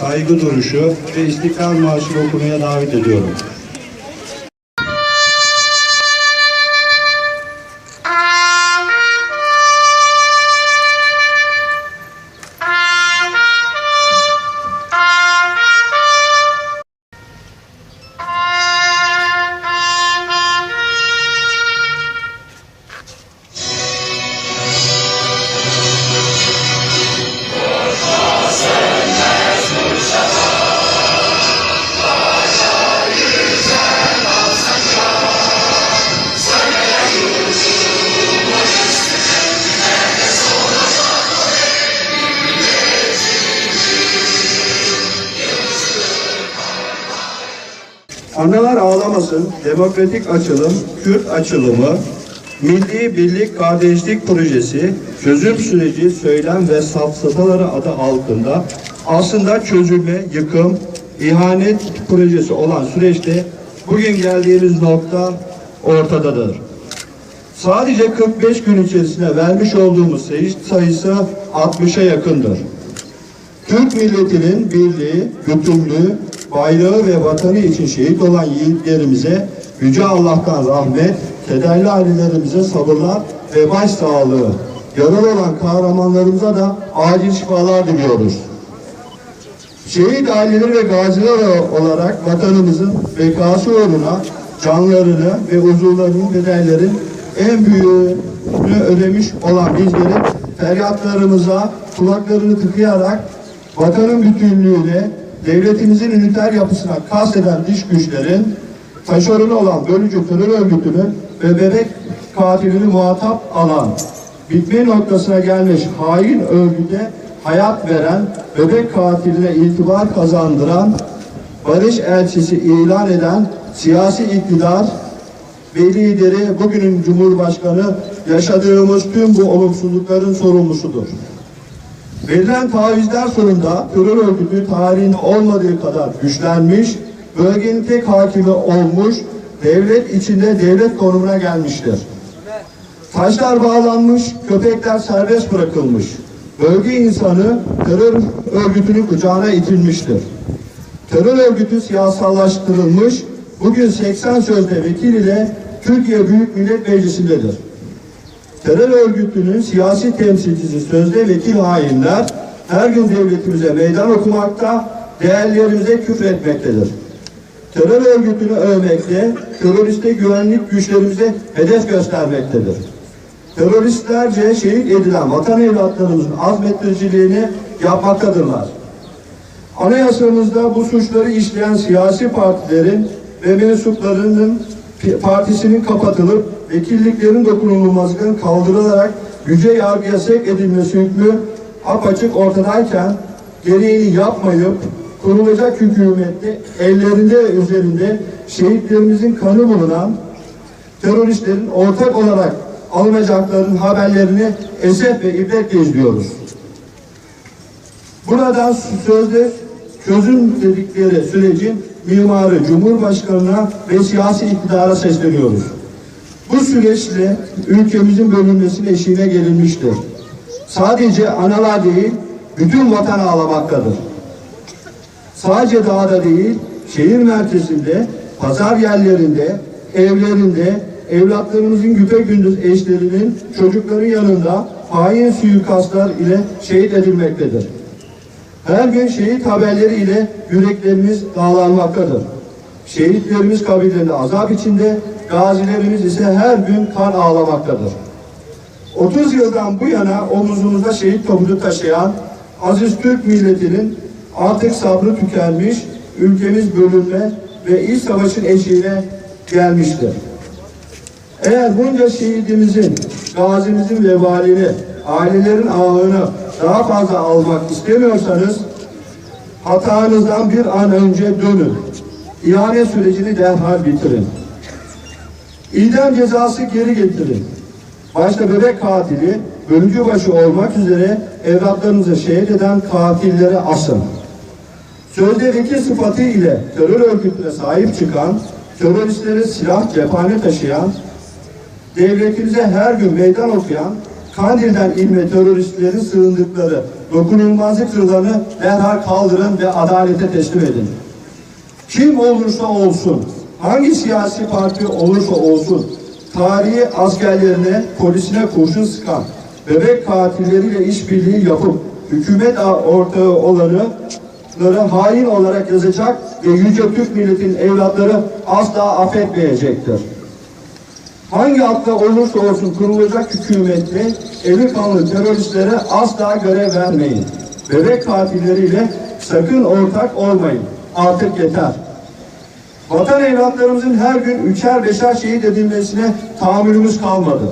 saygı duruşu ve İstiklal Marşı'nı okumaya davet ediyorum. Analar ağlamasın, demokratik açılım, Kürt açılımı, Milli Birlik Kardeşlik Projesi, çözüm süreci, söylem ve safsataları adı altında aslında çözülme, yıkım, ihanet projesi olan süreçte bugün geldiğimiz nokta ortadadır. Sadece 45 gün içerisinde vermiş olduğumuz sayı sayısı 60'a yakındır. Türk milletinin birliği, bütünlüğü, bayrağı ve vatanı için şehit olan yiğitlerimize Yüce Allah'tan rahmet, kederli ailelerimize sabırlar ve başsağlığı, yaralı olan kahramanlarımıza da acil şifalar diliyoruz. Şehit aileleri ve gaziler olarak vatanımızın bekası uğruna canlarını ve uzuvlarının bedellerin en büyüğünü ödemiş olan bizlerin feryatlarımıza kulaklarını tıkayarak vatanın bütünlüğüne, devletimizin üniter yapısına kasteden dış güçlerin taşeronu olan bölücü terör örgütünü ve bebek katilini muhatap alan bitme noktasına gelmiş hain örgüte hayat veren, bebek katiline itibar kazandıran, barış elçisi ilan eden siyasi iktidar ve lideri bugünün Cumhurbaşkanı yaşadığımız tüm bu olumsuzlukların sorumlusudur. Verilen tavizler sonunda terör örgütü tarihinde olmadığı kadar güçlenmiş, bölgenin tek hakimi olmuş, devlet içinde devlet konumuna gelmiştir. Taşlar bağlanmış, köpekler serbest bırakılmış. Bölge insanı terör örgütünün kucağına itilmiştir. Terör örgütü siyasallaştırılmış, bugün 80 sözde vekil ile Türkiye Büyük Millet Meclisi'ndedir. Terör örgütünün siyasi temsilcisi sözde vekil hainler her gün devletimize meydan okumakta, değerlerimize küfretmektedir. Terör örgütünü övmekte, teröriste güvenlik güçlerimize hedef göstermektedir. Teröristlerce şehit edilen vatan evlatlarımızın azmettiriciliğini yapmaktadırlar. Anayasamızda bu suçları işleyen siyasi partilerin ve mensuplarının partisinin kapatılıp vekilliklerin dokunulmazlığının kaldırılarak yüce yargıya sevk edilmesi hükmü apaçık ortadayken gereğini yapmayıp kurulacak hükümette ellerinde ve üzerinde şehitlerimizin kanı bulunan teröristlerin ortak olarak alınacaklarının haberlerini esef ve ibretle izliyoruz. Buradan sözde çözüm dedikleri sürecin mimarı Cumhurbaşkanı'na ve siyasi iktidara sesleniyoruz. Bu süreçle ülkemizin bölünmesine eşiğine gelinmiştir. Sadece analar değil, bütün vatan ağlamaktadır. Sadece dağda değil, şehir merkezinde, pazar yerlerinde, evlerinde, evlatlarımızın güpe gündüz eşlerinin çocukların yanında hain suikastlar ile şehit edilmektedir. Her gün şehit haberleri ile yüreklerimiz dağlanmaktadır. Şehitlerimiz kabirlerinde azap içinde, gazilerimiz ise her gün kan ağlamaktadır. 30 yıldan bu yana omuzumuzda şehit tabutu taşıyan aziz Türk milletinin artık sabrı tükenmiş, ülkemiz bölünme ve iç savaşın eşiğine gelmiştir. Eğer bunca şehidimizin, gazimizin vebalini, ailelerin ağını daha fazla almak istemiyorsanız hatanızdan bir an önce dönün. İhale sürecini derhal bitirin. İdam cezası geri getirin. Başta bebek katili, bölücü başı olmak üzere evlatlarınızı şehit eden katilleri asın. Sözde vekil sıfatı ile terör örgütüne sahip çıkan, teröristlere silah cephane taşıyan, devletimize her gün meydan okuyan, Kandil'den ilme teröristlerin sığındıkları dokunulmazlık zırhlarını derhal kaldırın ve adalete teslim edin. Kim olursa olsun, hangi siyasi parti olursa olsun, tarihi askerlerine, polisine kurşun sıkan, bebek katilleriyle işbirliği yapıp hükümet ortağı olanı hain olarak yazacak ve Yüce Türk milletinin evlatları asla affetmeyecektir. Hangi hakta olursa olsun kurulacak hükümette eli kanlı teröristlere asla görev vermeyin. Bebek katilleriyle sakın ortak olmayın. Artık yeter. Vatan evlatlarımızın her gün üçer beşer şehit edilmesine tahammülümüz kalmadı.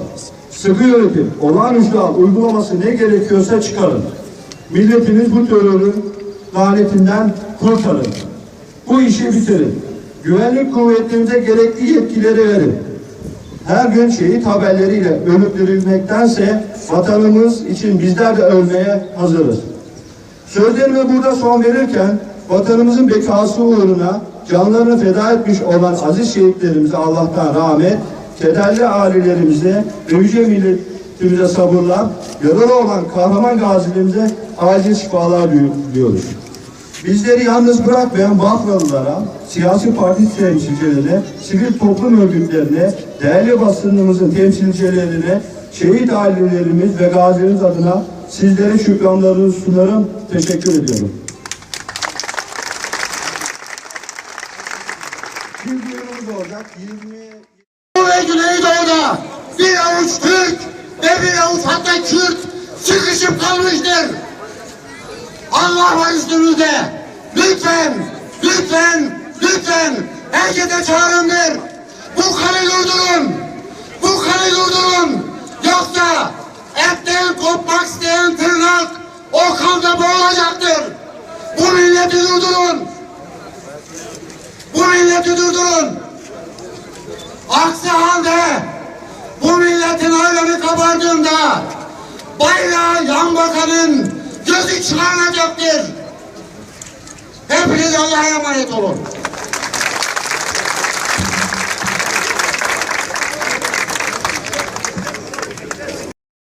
Sıkı yönetim, olağanüstü hal uygulaması ne gerekiyorsa çıkarın. Milletimiz bu terörün lanetinden kurtarın. Bu işi bitirin. Güvenlik kuvvetlerimize gerekli yetkileri verin. Her gün şehit haberleriyle ölüp vatanımız için bizler de ölmeye hazırız. Sözlerime burada son verirken vatanımızın bekası uğruna canlarını feda etmiş olan aziz şehitlerimize Allah'tan rahmet, kederli ailelerimize ve yüce milletimize sabırlar, yaralı olan kahraman gazilerimize acil şifalar diliyoruz. Bizleri yalnız bırakmayan Bafralılara, siyasi parti temsilcilerine, sivil toplum örgütlerine, değerli basınımızın temsilcilerine, şehit ailelerimiz ve gazilerimiz adına sizlere şükranlarını sunarım. Teşekkür ediyorum. 20 ve Güneydoğu'da bir avuç Türk ve bir avuç hatta Kürt sıkışıp kalmıştır. Allah var üstünüzde. Lütfen, lütfen, lütfen herkese çağrımdır. Bu kanı durdurun. Bu kanı durdurun. Yoksa etten kopmak isteyen tırnak o kanda boğulacaktır. Bu milleti durdurun. Bu milleti durdurun. Aksi halde bu milletin aylını kabardığında bayrağı yan bakanın gözü çıkarılacaktır. Hepiniz Allah'a emanet olun.